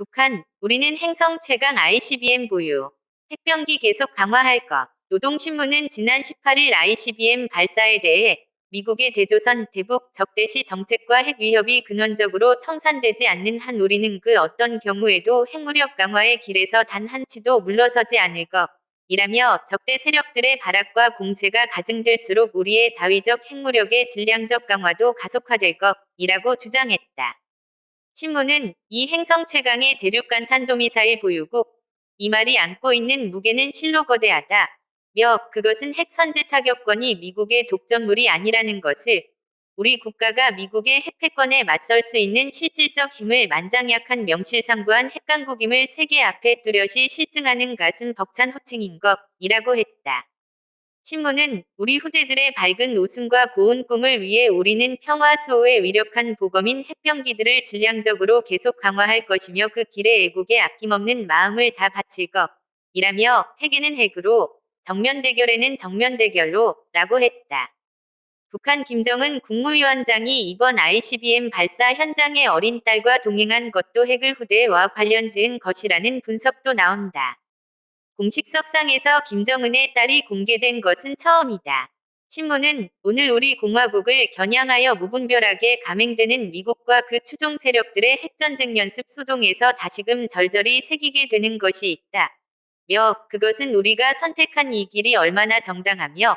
북한, 우리는 행성 최강 ICBM 보유. 핵병기 계속 강화할 것. 노동신문은 지난 18일 ICBM 발사에 대해 미국의 대조선, 대북, 적대시 정책과 핵 위협이 근원적으로 청산되지 않는 한 우리는 그 어떤 경우에도 핵무력 강화의 길에서 단 한 치도 물러서지 않을 것. 이라며 적대 세력들의 발악과 공세가 가증될수록 우리의 자위적 핵무력의 질량적 강화도 가속화될 것. 이라고 주장했다. 신문은 이 행성 최강의 대륙간 탄도미사일 보유국, 이 말이 안고 있는 무게는 실로 거대하다. 며 그것은 핵 선제 타격권이 미국의 독점물이 아니라는 것을 우리 국가가 미국의 핵 패권에 맞설 수 있는 실질적 힘을 만장약한 명실상부한 핵강국임을 세계 앞에 뚜렷이 실증하는 가슴 벅찬 호칭인 것이라고 했다. 신문은 우리 후대들의 밝은 웃음과 고운 꿈을 위해 우리는 평화 수호의 위력한 보검인 핵병기들을 질량적으로 계속 강화할 것이며 그 길에 애국에 아낌없는 마음을 다 바칠 것 이라며 핵에는 핵으로 정면 대결에는 정면 대결로 라고 했다. 북한 김정은 국무위원장이 이번 ICBM 발사 현장에 어린 딸과 동행한 것도 핵을 후대와 관련 지은 것이라는 분석도 나온다. 공식 석상에서 김정은의 딸이 공개된 것은 처음이다. 신문은 오늘 우리 공화국을 겨냥하여 무분별하게 감행되는 미국과 그 추종 세력들의 핵전쟁 연습 소동에서 다시금 절절히 새기게 되는 것이 있다. 며 그것은 우리가 선택한 이 길이 얼마나 정당하며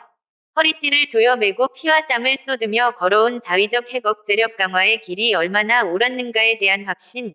허리띠를 조여매고 피와 땀을 쏟으며 걸어온 자위적 핵 억제력 강화의 길이 얼마나 옳았는가에 대한 확신이라고